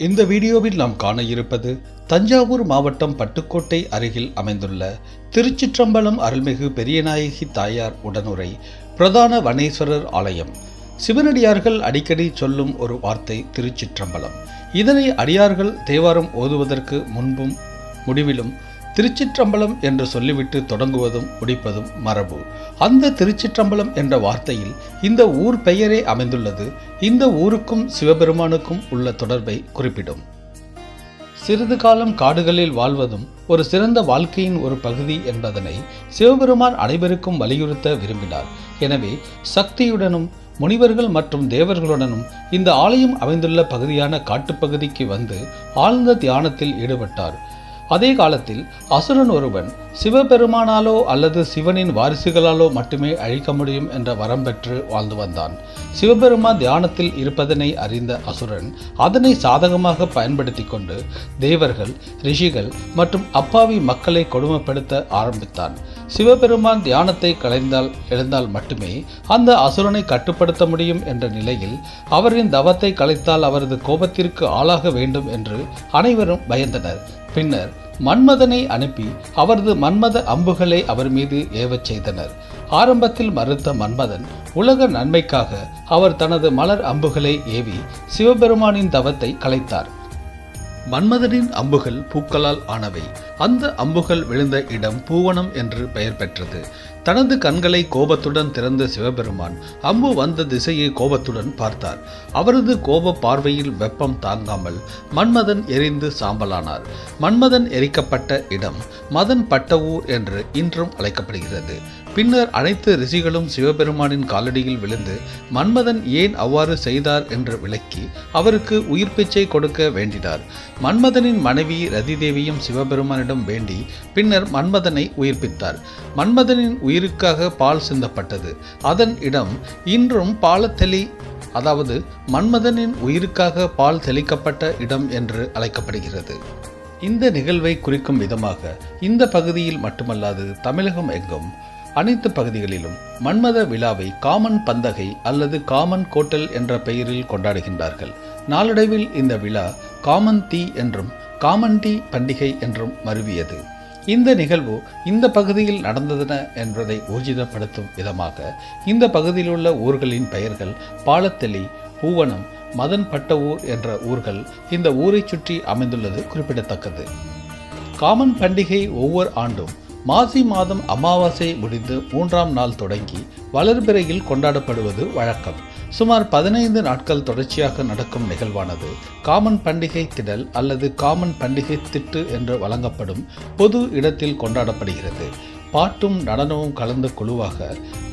இந்த வீடியோவில் நாம் காண இருப்பது தஞ்சாவூர் மாவட்டம் பட்டுக்கோட்டை அருகில் அமைந்துள்ள திருச்சிற்றம்பலம் அருள்மிகு பெரியநாயகி தாயார் உடனுரை பிரதான வனேஸ்வரர் ஆலயம். சிவனடியார்கள் அடிக்கடி சொல்லும் ஒரு வார்த்தை திருச்சிற்றம்பலம். இதனை அடியார்கள் தேவாரம் ஓதுவதற்கு முன்பும் முடிவிலும் திருச்சிற்றம்பலம் என்று சொல்லிவிட்டு தொடங்குவதும் முடிப்பதும் மரபு. அந்த திருச்சிற்றம்பலம் என்ற வார்த்தையில் இந்த ஊர் பெயரே அமைந்துள்ளது. இந்த ஊருக்கும் சிவபெருமானுக்கும் உள்ள தொடர்பை குறிப்பிடும். சிறிது காலம் காடுகளில் வாழ்வதும் ஒரு சிறந்த வாழ்க்கையின் ஒரு பகுதி என்பதனை சிவபெருமான் அனைவருக்கும் வலியுறுத்த விரும்பினார். எனவே சக்தியுடனும் முனிவர்கள் மற்றும் தேவர்களுடனும் இந்த ஆலயம் அமைந்துள்ள பகுதியான காட்டுப்பகுதிக்கு வந்து ஆழ்ந்த தியானத்தில் ஈடுபட்டார். அதே காலத்தில் அசுரன் ஒருவன் சிவபெருமானாலோ அல்லது சிவனின் வாரிசுகளாலோ மட்டுமே அழிக்க முடியும் என்ற வரம் பெற்று வாழ்ந்து வந்தான். சிவபெருமான் தியானத்தில் இருப்பதனை அறிந்த அசுரன் அதனை சாதகமாக பயன்படுத்தி கொண்டு தேவர்கள் ரிஷிகள் மற்றும் அப்பாவி மக்களை கொடுமைப்படுத்த ஆரம்பித்தான். சிவபெருமான் தியானத்தை கலைந்தால் எழுந்தால் மட்டுமே அந்த அசுரனை கட்டுப்படுத்த முடியும் என்ற நிலையில் அவரின் தவத்தை கலைத்தால் அவரது கோபத்திற்கு ஆளாக வேண்டும் என்று அனைவரும் பயந்தனர். பின்னர் மன்மதனை அனுப்பி அவரது மன்மத அம்புகளை அவர் மீது ஏவச் செய்தனர். ஆரம்பத்தில் மறுத்த மன்மதன் உலக நன்மைக்காக அவர் தனது மலர் அம்புகளை ஏவி சிவபெருமானின் தவத்தை கலைத்தார். மன்மதனின் அம்புகள் பூக்களால் ஆனவை. அந்த அம்புகள் விழுந்த இடம் பூவனம் என்று பெயர் பெற்றது. தனது கண்களை கோபத்துடன் திறந்த சிவபெருமான் அம்பு வந்த திசையை கோபத்துடன் பார்த்தார். அவரது கோப பார்வையில் வெப்பம் தாங்காமல் மன்மதன் எரிந்து சாம்பலானார். மன்மதன் எரிக்கப்பட்ட இடம் மதன் பட்டவூர் என்று இன்றும் அழைக்கப்படுகிறது. பின்னர் அனைத்து ரிஷிகளும் சிவபெருமானின் காலடியில் விழுந்து மன்மதன் ஏன் அவ்வாறு செய்தார் என்று விளக்கி அவருக்கு உயிர் பிச்சை கொடுக்க வேண்டினார். மன்மதனின் மனைவி ரதிதேவியும் சிவபெருமானிடம் வேண்டி பின்னர் மன்மதனை உயிர்ப்பித்தார். மன்மதனின் உயிருக்காக பால் சிந்தப்பட்டது. அதன் இடம் இன்றும் பாலத்தெளி அதாவது மன்மதனின் உயிருக்காக பால் தெளிக்கப்பட்ட இடம் என்று அழைக்கப்படுகிறது. இந்த நிகழ்வை குறிக்கும் விதமாக இந்த பகுதியில் மட்டுமல்லாது தமிழகம் எங்கும் அனைத்து பகுதிகளிலும் மன்மத விழாவை காமன் பந்தகை அல்லது காமன் கோட்டல் என்ற பெயரில் கொண்டாடுகின்றார்கள். நாளடைவில் இந்த விழா காமன் தீ என்றும் காமன் தீ பண்டிகை என்றும் மருவியது. இந்த நிகழ்வு இந்த பகுதியில் நடந்ததென என்பதை ஊர்ஜிதப்படுத்தும் விதமாக இந்த பகுதியில் உள்ள ஊர்களின் பெயர்கள் பாலத்தெளி பூவனம் மதன் பட்டவூர் என்ற ஊர்கள் இந்த ஊரைச் சுற்றி அமைந்துள்ளது குறிப்பிடத்தக்கது. காமன் பண்டிகை ஒவ்வொரு ஆண்டும் மாசி மாதம் அமாவாசை முடிந்து மூன்றாம் நாள் தொடங்கி வளர்பிறையில் கொண்டாடப்படுவது வழக்கம். சுமார் பதினைந்து நாட்கள் தொடர்ச்சியாக நடக்கும் நிகழ்வானது காமன் பண்டிகை திடல் அல்லது காமன் பண்டிகை திட்டு என்று வழங்கப்படும் பொது இடத்தில் கொண்டாடப்படுகிறது. பாட்டும் நடனமும் கலந்த குழுவாக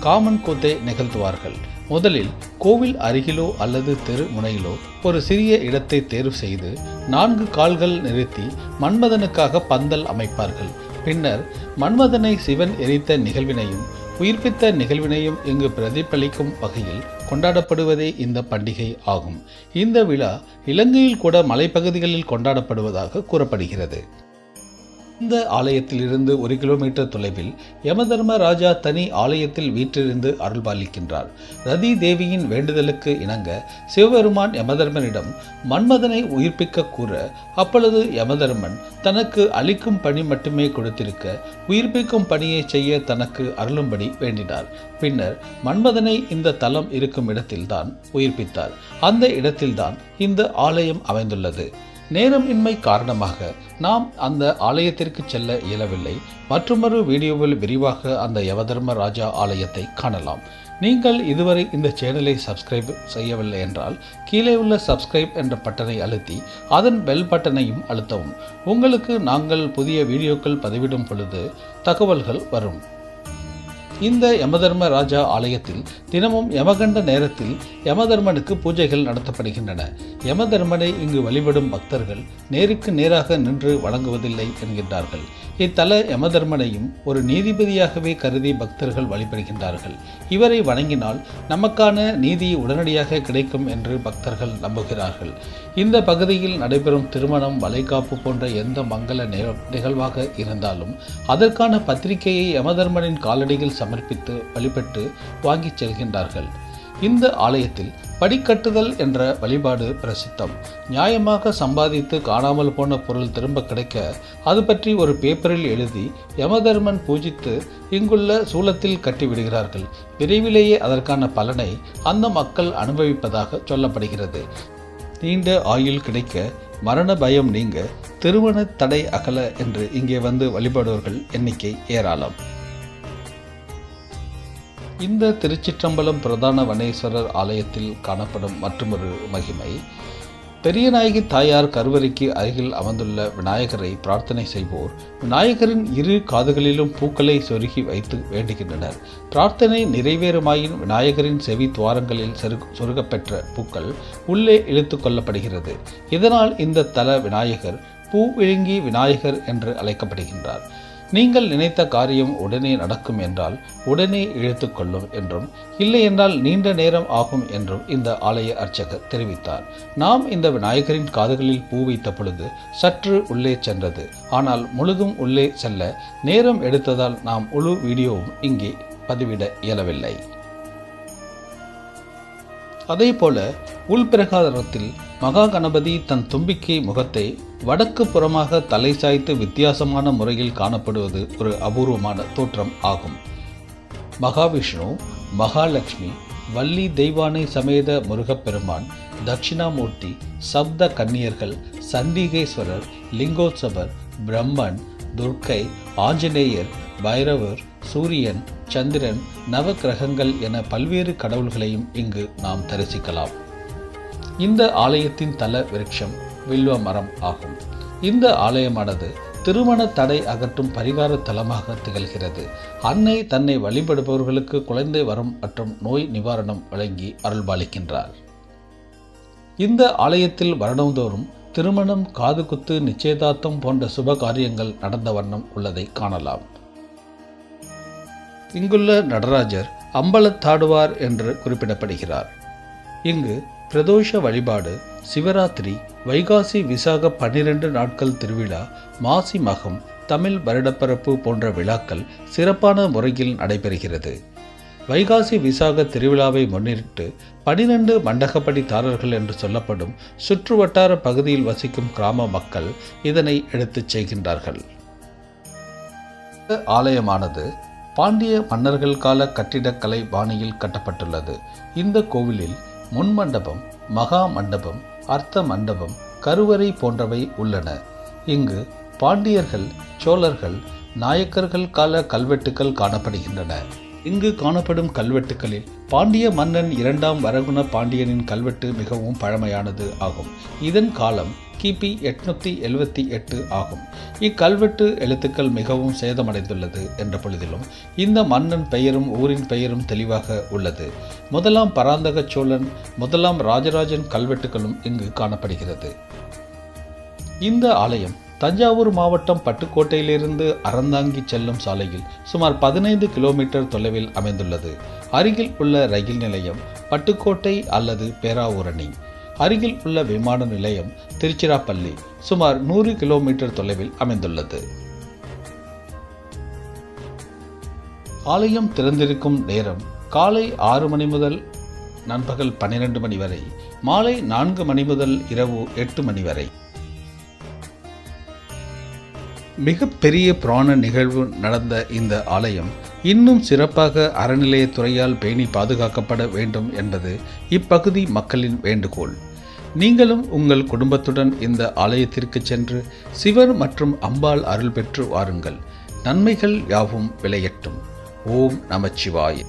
காமன் கூத்தை நிகழ்த்துவார்கள். முதலில் கோவில் அருகிலோ அல்லது தெரு முனையிலோ ஒரு சிறிய இடத்தை தேர்வு செய்து நான்கு கால்கள் நிறுத்தி மன்மதனுக்காக பந்தல் அமைப்பார்கள். பின்னர் மன்மதனை சிவன் எரித்த நிகழ்வினையும் உயிர்ப்பித்த நிகழ்வினையும் இங்கு பிரதிபலிக்கும் வகையில் கொண்டாடப்படுவதே இந்த பண்டிகை ஆகும். இந்த விழா இலங்கையில் கூட மலைப்பகுதிகளில் கொண்டாடப்படுவதாக கூறப்படுகிறது. இந்த ஆலயத்திலிருந்து ஒரு கிலோமீட்டர் தொலைவில் யமதர்ம ராஜா தனி ஆலயத்தில் வீற்றிருந்து அருள்பாலிக்கின்றார். ரதி தேவியின் வேண்டுதலுக்கு இணங்க சிவபெருமான் யமதர்மனிடம் மன்மதனை உயிர்ப்பிக்க கூற அப்பொழுது யமதர்மன் தனக்கு அளிக்கும் பணி மட்டுமே கொடுத்திருக்க உயிர்ப்பிக்கும் பணியை செய்ய தனக்கு அருளும்படி வேண்டினார். பின்னர் மன்மதனை இந்த தலம் இருக்கும் இடத்தில்தான் உயிர்ப்பித்தார். அந்த இடத்தில்தான் இந்த ஆலயம் அமைந்துள்ளது. நேரம் இன்மை காரணமாக நாம் அந்த ஆலயத்திற்கு செல்ல இயலவில்லை. மற்றொரு வீடியோவில் விரிவாக அந்த யவதர்ம ராஜா ஆலயத்தை காணலாம். நீங்கள் இதுவரை இந்த சேனலை சப்ஸ்கிரைப் செய்யவில்லை என்றால் கீழே உள்ள சப்ஸ்கிரைப் என்ற பட்டனை அழுத்தி அதன் பெல் பட்டனையும் அழுத்தவும். உங்களுக்கு நாங்கள் புதிய வீடியோக்கள் பதிவிடும் பொழுது தகவல்கள் வரும். இந்த யமதர்ம ராஜா ஆலயத்தில் தினமும் யமகண்ட நேரத்தில் யமதர்மனுக்கு பூஜைகள் நடத்தப்படுகின்றன. யமதர்மனை இங்கு வழிபடும் பக்தர்கள் நேருக்கு நேராக நின்று வணங்குவதில்லை என்கின்றார்கள். இத்தல யமதர்மனையும் ஒரு நீதிபதியாகவே கருதி பக்தர்கள் வழிபடுகின்றார்கள். இவரை வணங்கினால் நமக்கான நீதி உடனடியாக கிடைக்கும் என்று பக்தர்கள் நம்புகிறார்கள். இந்த பகுதியில் நடைபெறும் திருமணம் வளைகாப்பு போன்ற எந்த மங்கள நிகழ்வாக இருந்தாலும் அதற்கான பத்திரிகையை யமதர்மனின் காலடியில் சமர்ப்பித்து வழிபட்டு வாங்கிச் செல்கின்றார்கள். இந்த ஆலயத்தில் படிக்கட்டுதல் என்ற வழிபாடு பிரசித்தம். நியாயமாக சம்பாதித்து காணாமல் போன பொருள் திரும்ப கிடைக்க அது பற்றி ஒரு பேப்பரில் எழுதி யமதர்மன் பூஜித்து இங்குள்ள சூலத்தில் கட்டிவிடுகிறார்கள். விரைவிலேயே அதற்கான பலனை அந்த மக்கள் அனுபவிப்பதாக சொல்லப்படுகிறது. நீண்ட ஆயுள் கிடைக்க மரண பயம் நீங்க திருமண தடை அகல என்று இங்கே வந்து வழிபடுவர்கள் எண்ணிக்கை ஏராளம். இந்த திருச்சிற்றம்பலம் பிரதான வனேஸ்வரர் ஆலயத்தில் காணப்படும் மற்றொரு மகிமை. பெரியநாயகி தாயார் கருவறைக்கு அருகில் அமர்ந்துள்ள விநாயகரை பிரார்த்தனை செய்வோர். விநாயகரின் இரு காதுகளிலும் பூக்களை சொருகி வைத்து வேண்டுகின்றனர். பிரார்த்தனை நிறைவேறுமாயின் விநாயகரின் செவி துவாரங்களில் செரு சொருகப்பெற்ற பூக்கள் உள்ளே இழுத்து கொள்ளப்படுகிறது. இதனால் இந்த தல விநாயகர் பூ விழுங்கி விநாயகர் என்று அழைக்கப்படுகின்றார். நீங்கள் நினைத்த காரியம் உடனே நடக்கும் என்றால் உடனே இழுத்து கொள்ளும் என்றும் இல்லை என்றால் நீண்ட நேரம் ஆகும் என்றும் இந்த ஆலய அர்ச்சகர் தெரிவித்தார். நாம் இந்த விநாயகரின் காதுகளில் பூ வைத்த பொழுது சற்று உள்ளே சென்றது. ஆனால் முழுதும் உள்ளே செல்ல நேரம் எடுத்ததால் நாம் முழு வீடியோவும் இங்கே பதிவிட இயலவில்லை. அதே போல உள்பிரகாரத்தில் மகா கணபதி தன் தும்பிக்கை முகத்தை வடக்கு புறமாக தலை சாய்த்து வித்தியாசமான முறையில் காணப்படுவது ஒரு அபூர்வமான தோற்றம் ஆகும். மகாவிஷ்ணு மகாலட்சுமி வள்ளி தெய்வானை சமேத முருகப்பெருமான் தட்சிணாமூர்த்தி சப்த கன்னியர்கள் சண்டிகேஸ்வரர் லிங்கோத்சவர் பிரம்மன் துர்க்கை ஆஞ்சநேயர் பைரவர் சூரியன் சந்திரன் நவக்கிரகங்கள் என பல்வேறு கடவுள்களையும் இங்கு நாம் தரிசிக்கலாம். இந்த ஆலயத்தின் தல விருட்சம் வில்வ மரம் ஆகும். இந்த ஆலயமானது திருமண தடை அகற்றும் பரிகார தலமாக திகழ்கிறது. அன்னை தன்னை வழிபடுபவர்களுக்கு குழந்தை வரம் மற்றும் நோய் நிவாரணம் வழங்கி அருள்பாலிக்கின்றார். இந்த ஆலயத்தில் வருடந்தோறும் திருமணம் காதுகுத்து நிச்சயதார்த்தம் போன்ற சுப காரியங்கள் நடந்த வண்ணம் உள்ளதை காணலாம். இங்குள்ள நடராஜர் அம்பலத்தாடுவார் என்று குறிப்பிடப்படுகிறார். இங்கு பிரதோஷ வழிபாடு சிவராத்திரி வைகாசி விசாக பன்னிரண்டு நாட்கள் திருவிழா மாசி மகம் தமிழ் வருடப்பரப்பு போன்ற விழாக்கள் சிறப்பான முறையில் நடைபெறுகிறது. வைகாசி விசாக திருவிழாவை முன்னிட்டு பனிரெண்டு மண்டகப்படிதாரர்கள் என்று சொல்லப்படும் சுற்று வட்டார பகுதியில் வசிக்கும் கிராம மக்கள் இதனை எடுத்துச் செய்கின்றார்கள். ஆலயமானது பாண்டிய மன்னர்கள் கால கட்டிடக்கலை பாணியில் கட்டப்பட்டுள்ளது. இந்த கோவிலில் முன்மண்டபம் மகா மண்டபம் அர்த்த மண்டபம் கருவறை போன்றவை உள்ளன. இங்கு பாண்டியர்கள் சோழர்கள் நாயக்கர்கள் கால கல்வெட்டுக்கள் காணப்படுகின்றன. இங்கு காணப்படும் கல்வெட்டுகளில் பாண்டிய மன்னன் இரண்டாம் வரகுண பாண்டியனின் கல்வெட்டு மிகவும் பழமையானது ஆகும். இதன் காலம் கிபி எட்நூத்தி எழுவத்தி எட்டு ஆகும். இக்கல்வெட்டு எழுத்துக்கள் மிகவும் சேதமடைந்துள்ளது என்ற பொழுதிலும் இந்த மன்னன் பெயரும் ஊரின் பெயரும் தெளிவாக உள்ளது. முதலாம் பராந்தக சோழன் முதலாம் ராஜராஜன் கல்வெட்டுகளும் இங்கு காணப்படுகிறது. இந்த ஆலயம் தஞ்சாவூர் மாவட்டம் பட்டுக்கோட்டையிலிருந்து அறந்தாங்கி செல்லும் சாலையில் சுமார் பதினைந்து கிலோமீட்டர் தொலைவில் அமைந்துள்ளது. அருகில் உள்ள ரயில் நிலையம் பட்டுக்கோட்டை அல்லது பேராவூரணி. அருகில் உள்ள விமான நிலையம் திருச்சிராப்பள்ளி சுமார் நூறு கிலோமீட்டர் தொலைவில் அமைந்துள்ளது. ஆலயம் திறந்திருக்கும் நேரம் காலை ஆறு மணி முதல் நண்பகல் பன்னிரண்டு மணி வரை மாலை நான்கு மணி முதல் இரவு எட்டு மணி வரை. மிகப்பெரிய புராண நிகழ்வு நடந்த இந்த ஆலயம் இன்னும் சிறப்பாக அறநிலையத்துறையால் பேணி பாதுகாக்கப்பட வேண்டும் என்பது இப்பகுதி மக்களின் வேண்டுகோள். நீங்களும் உங்கள் குடும்பத்துடன் இந்த ஆலயத்திற்கு சென்று சிவர் மற்றும் அம்பாள் அருள் பெற்று வாருங்கள். நன்மைகள் யாவும் விளையட்டும். ஓம் நமச்சிவாய்.